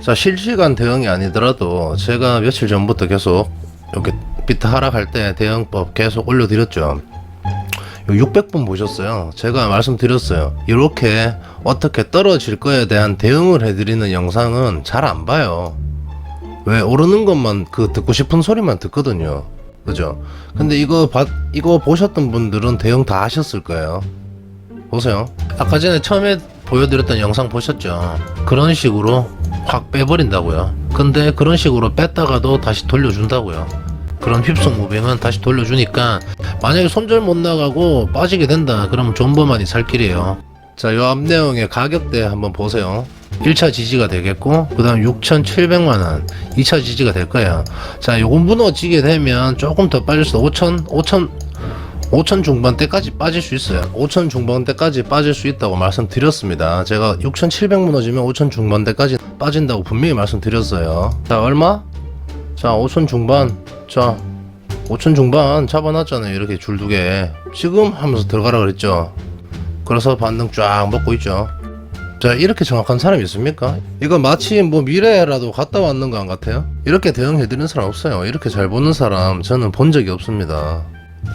자 실시간 대응이 아니더라도 제가 며칠 전부터 계속 이렇게 비트 하락할 때 대응법 계속 올려드렸죠. 600분 보셨어요. 제가 말씀드렸어요. 이렇게 어떻게 떨어질 거에 대한 대응을 해드리는 영상은 잘 안 봐요. 왜 오르는 것만 그 듣고 싶은 소리만 듣거든요. 그죠? 근데 이거 봐, 이거 보셨던 분들은 대응 다 하셨을 거예요. 보세요. 아까 전에 처음에 보여드렸던 영상 보셨죠? 그런 식으로 확 빼버린다고요. 근데 그런 식으로 뺐다가도 다시 돌려준다고요. 그런 휩쓸 무빙은 다시 돌려주니까 만약에 손절 못 나가고 빠지게 된다 그러면 존버만이 살 길이에요. 자, 요 앞 내용의 가격대 한번 보세요. 1차 지지가 되겠고 그 다음 6,700만원 2차 지지가 될 거예요. 자, 요거 무너지게 되면 조금 더 빠질 수 5,000, 5,000 5천 중반대까지 빠질 수 있어요. 5천 중반대까지 빠질 수 있다고 말씀드렸습니다. 제가 6,700 무너지면 5천 중반대까지 빠진다고 분명히 말씀드렸어요. 자, 얼마? 자, 5천 중반. 자, 5천 중반 잡아놨잖아요. 이렇게 줄 두 개. 지금 하면서 들어가라 그랬죠. 그래서 반등 쫙 먹고 있죠. 자, 이렇게 정확한 사람이 있습니까? 이거 마치 뭐 미래라도 갔다 왔는 거 안 같아요? 이렇게 대응해드리는 사람 없어요. 이렇게 잘 보는 사람 저는 본 적이 없습니다.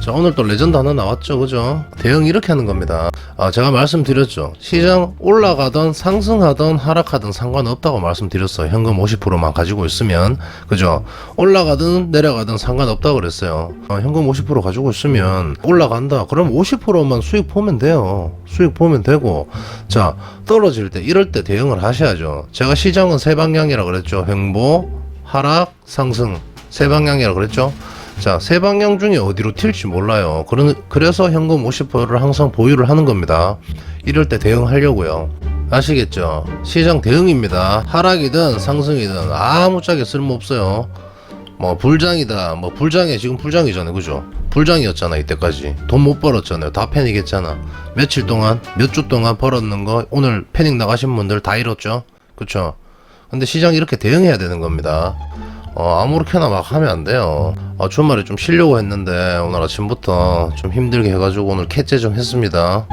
자 오늘 또 레전드 하나 나왔죠 그죠? 대응 이렇게 하는 겁니다. 아 제가 말씀드렸죠. 시장 올라가던 상승하던 하락하던 상관없다고 말씀드렸어요. 현금 50%만 가지고 있으면 그죠? 올라가든 내려가든 상관없다고 그랬어요. 어, 현금 50% 가지고 있으면 올라간다. 그럼 50%만 수익 보면 돼요. 수익 보면 되고. 자 떨어질 때 이럴 때 대응을 하셔야죠. 제가 시장은 세 방향이라 그랬죠. 횡보 하락 상승. 세 방향이라 그랬죠 자, 세 방향 중에 어디로 튈지 몰라요. 그러, 그래서 현금 50%를 항상 보유를 하는 겁니다. 이럴 때 대응하려고요. 아시겠죠? 시장 대응입니다. 하락이든 상승이든 아무짝에 쓸모없어요. 뭐 불장이다. 뭐 불장에 지금 불장이잖아요. 그죠? 불장이었잖아 이때까지. 돈 못 벌었잖아요. 다 패닉했잖아. 며칠 동안 몇 주 동안 벌었는 거 오늘 패닉 나가신 분들 다 잃었죠? 그쵸? 근데 시장 이렇게 대응해야 되는 겁니다. 어, 아무렇게나 막 하면 안 돼요. 아, 주말에 좀 쉬려고 했는데 오늘 아침부터 좀 힘들게 해가지고 오늘 캣째 좀 했습니다.